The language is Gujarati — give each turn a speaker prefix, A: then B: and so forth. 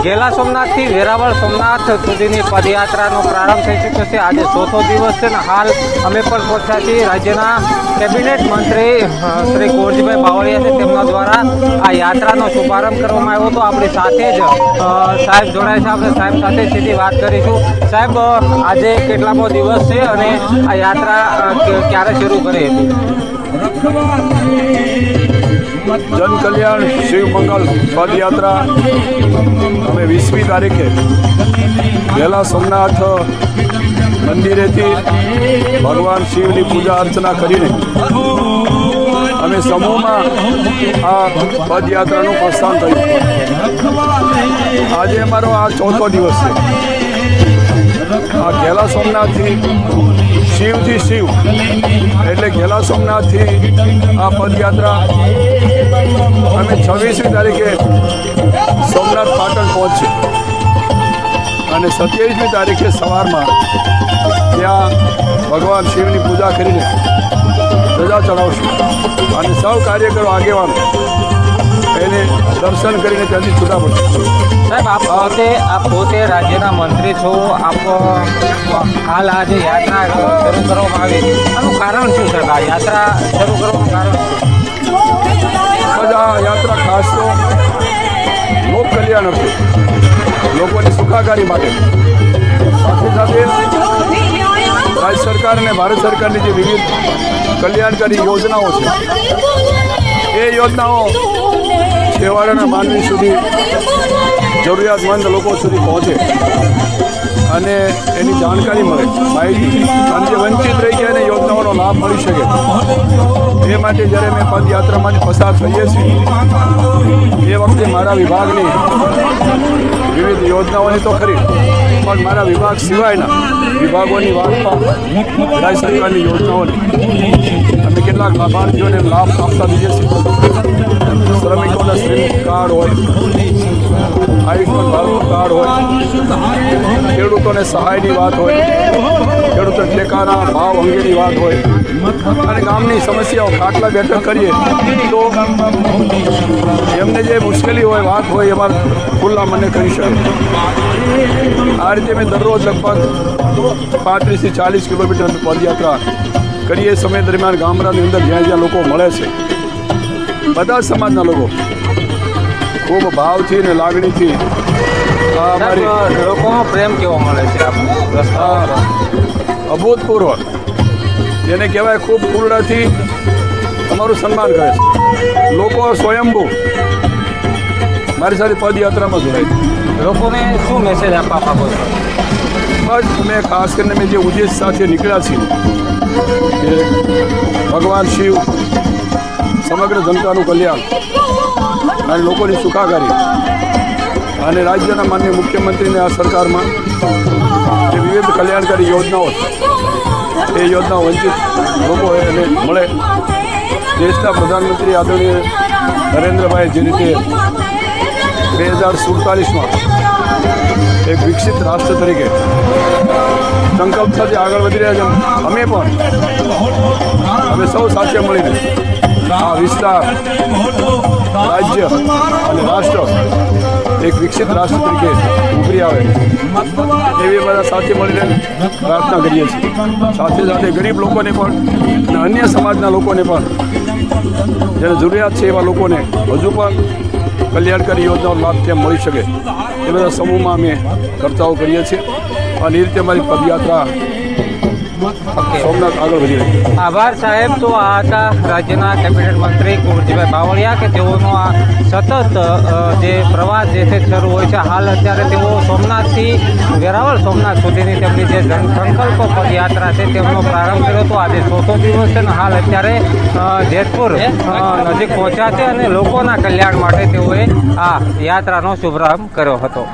A: ગેલા સોમનાથથી વેરાવળ સોમનાથ સુધીની પદયાત્રાનો પ્રારંભ થઈ ચૂક્યો છે. આજે ચોથો દિવસ છે ને હાલ અમે પણ પહોંચ્યા છીએ રાજ્યના કેબિનેટ મંત્રી શ્રી કુંવરજીભાઈ બાવળિયા છે. તેમના દ્વારા આ યાત્રાનો શુભારંભ કરવામાં આવ્યો હતો. આપણી સાથે જ સાહેબ જોડાય છે. આપણે સાહેબ સાથે સીધી વાત કરીશું. સાહેબ આજે કેટલામો દિવસ છે અને આ યાત્રા ક્યારે શરૂ કરી હતી?
B: જન કલ્યાણ શિવ મંગલ, પદયાત્રા. અમે વીસમી તારીખે વહેલા સોમનાથ મંદિરેથી ભગવાન શિવની પૂજા અર્ચના કરીને અમે સમૂહમાં આ પદયાત્રાનું પ્રસ્થાન થયું આજે અમારો આ ચોથો દિવસ છે. આ ઘેલા સોમનાથથી શિવથી શિવ. એટલે ઘેલા સોમનાથથી આ પદયાત્રા અમે છવ્વીસમી તારીખે સોમનાથ પાટણ પહોંચશે અને સત્યાવીસમી તારીખે સવારમાં ત્યાં ભગવાન શિવની પૂજા કરીને ધજા ચડાવશું. અને સૌ કાર્યકરો આગેવાનો એને દર્શન કરીને ત્યાંથી છૂટા પડશે.
A: સાહેબ, આપ પોતે આપ પોતે રાજ્યના મંત્રી છો, આપ હાલ આ જે યાત્રા શરૂ કરવામાં આવી. આનું કારણ શું છે આ યાત્રા શરૂ કરવાનું કારણ
B: આ યાત્રા ખાસ તો લોક કલ્યાણ હતું લોકોની સુખાકારી માટે. સાથે સાથે રાજ્ય સરકાર અને ભારત સરકારની જે વિવિધ કલ્યાણકારી યોજનાઓ છે, એ યોજનાઓ છેવાડાના માનવી સુધી જરૂરિયાતમંદ લોકો સુધી પહોંચે. અને એની જાણકારી મળે, માહિતી. અને જે વંચિત રહી ગયા એને યોજનાઓનો લાભ મળી શકે. એ માટે જ્યારે અમે પદયાત્રામાંથી પસાર થઈએ છીએ, એ વખતે મારા વિભાગની વિવિધ યોજનાઓની તો ખરી, પણ મારા વિભાગ સિવાયના વિભાગોની વાત પણ રાજ્ય સરકારની યોજનાઓની. અમે કેટલાક લાભાર્થીઓને લાભ આપતા દઈએ છીએ શ્રમિકોના શ્રેણી કાર્ડ હોય આયુષ્માન ભારત કાર્ડ હોય. ખેડૂતોને સહાયની વાત હોય. ખેડૂતો ટેકાના ભાવ અંગેની વાત હોય. અને ગામની સમસ્યાઓ ખાટલા બેઠક કરીએ તો એમને જે મુશ્કેલી હોય, વાત હોય, એમાં ખુલ્લા મને કરી શકે આ રીતે મેં દરરોજ લગભગ પાંત્રીસથી ચાલીસ કિલોમીટર પદયાત્રા કરીએ. સમય દરમિયાન ગામડાની અંદર જ્યાં જ્યાં લોકો મળે છે, બધા સમાજના લોકો ખૂબ ભાવથી ને લાગણીથી
A: લોકોનો પ્રેમ કેવો મળે છે?
B: અભૂતપૂર્વ. જેને કહેવાય ખૂબ પૂર્ણથી અમારું સન્માન કરે છે. લોકો સ્વયંભૂ મારી સાથે પદયાત્રામાં જોડાય છે.
A: લોકોને શું મેસેજ આપવા માંગો છો?
B: બસ અમે ખાસ કરીને મેં જે ઉદ્દેશ સાથે નીકળ્યા છીએ કે ભગવાન શિવ સમગ્ર જનતાનું કલ્યાણ અને લોકોની સુખાકારી. અને રાજ્યના માન્ય મુખ્યમંત્રીને આ સરકારમાં જે વિવિધ કલ્યાણકારી યોજનાઓ, એ યોજના વંચિત લોકો એને મળે. દેશના પ્રધાનમંત્રી આદરણીય નરેન્દ્રભાઈ જે રીતે બે હજાર સુડતાલીસમાં એક વિકસિત રાષ્ટ્ર તરીકે સંકલ્પ સાથે આગળ વધી રહ્યા છે અમે પણ અમે સૌ સાથે મળીને આ વિસ્તાર રાજ્ય. અને રાષ્ટ્ર. એક વિકસિત રાષ્ટ્ર તરીકે ઉભરી આવે. એવી બધા સાથે મળીને પ્રાર્થના કરીએ છીએ. સાથે સાથે ગરીબ લોકોને પણ અને અન્ય સમાજના લોકોને પણ જેને જરૂરિયાત છે એવા લોકોને હજુ પણ કલ્યાણકારી યોજનાનો લાભ ત્યાં મળી શકે. એ બધા સમૂહમાં અમે ચર્ચાઓ કરીએ છીએ. અને એ રીતે અમારી પદયાત્રા સોમનાથ આગળ વધી રહી
A: આભાર સાહેબ. તો આ હતા રાજ્યના કેબિનેટ મંત્રી કુંવરજીભાઈ બાવળિયા કે તેઓનો આ સતત જે પ્રવાસ જે છે શરૂ હોય છે. હાલ અત્યારે તેઓ સોમનાથથી વેરાવળ સોમનાથ સુધીની તેમની જે સંકલ્પ પદયાત્રા છે તેમનો પ્રારંભ કર્યો હતો. આજે ચોથો દિવસ છે ને હાલ અત્યારે જેતપુર નજીક પહોંચ્યા છે અને લોકોના કલ્યાણ માટે તેઓએ આ યાત્રાનો શુભારંભ કર્યો હતો.